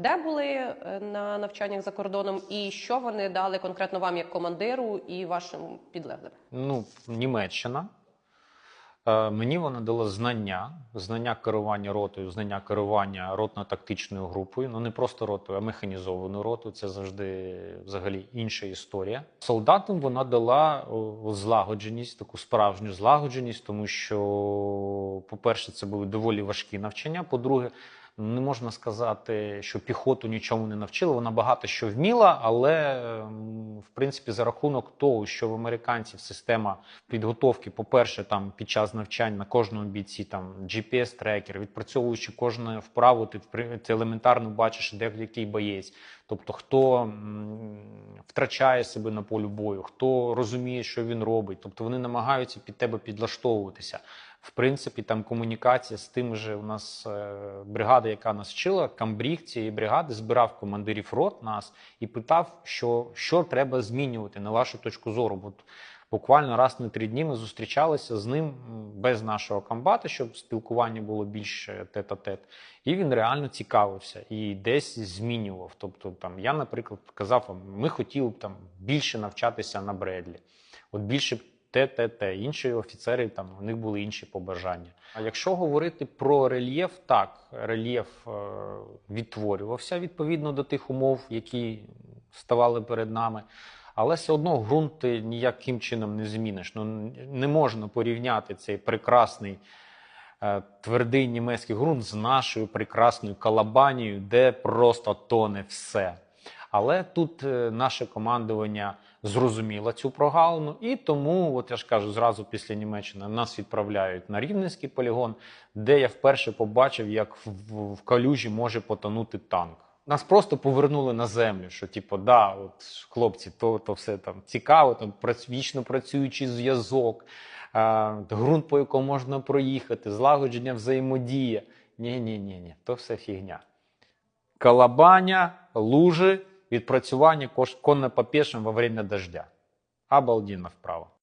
де були е, на навчаннях за кордоном, і що вони дали конкретно вам як командиру і вашим підлеглим? Ну, Німеччина. Е, Мені вона дала знання, знання керування ротою, знання керування ротно-тактичною групою. Ну не просто ротою, а механізованою ротою. Це завжди взагалі інша історія. Солдатам вона дала злагодженість, таку справжню злагодженість, тому що, по-перше, це були доволі важкі навчання. По-друге, не можна сказати, що піхоту нічому не навчила. Вона багато що вміла, але в принципі за рахунок того, що в американців система підготовки, по-перше, там під час навчань на кожному бійці там GPS-трекер, відпрацьовуючи кожну вправу, ти ти елементарно бачиш, де який боєць. Тобто, хто втрачає себе на полі бою, хто розуміє, що він робить. Тобто вони намагаються під тебе підлаштовуватися. В принципі, там комунікація з тим же у нас е, бригада, яка нас вчила, камбріг цієї бригади збирав командирів рот нас і питав, що, що треба змінювати на вашу точку зору. От буквально раз на три дні ми зустрічалися з ним без нашого комбата, щоб спілкування було більш е, тет-а-тет. І він реально цікавився і десь змінював. Тобто, там я, наприклад, казав, ми хотіли б там більше навчатися на Бредлі, от більше те, те, те. Інші офіцери там у них були інші побажання. А якщо говорити про рельєф, так рельєф е, відтворювався відповідно до тих умов, які ставали перед нами. Але все одно ґрунт ти ніяким чином не зміниш. Ну не можна порівняти цей прекрасний е, твердий німецький ґрунт з нашою прекрасною Калабанією, де просто тоне все. Але тут е, наше командування зрозуміло цю прогалину, і тому, от я ж кажу, зразу після Німеччини нас відправляють на Рівненський полігон, де я вперше побачив, як в, в, калюжі може потонути танк. Нас просто повернули на землю, що типу, да, от хлопці, то, то все там цікаво, там вічно працюючий зв'язок, е, ґрунт, по якому можна проїхати, злагодження взаємодія. Ні, ні, ні, ні, то все фігня. Колобаня, лужи, відпрацювання кош- конно-попешим во время дождя. Обалденно вправо.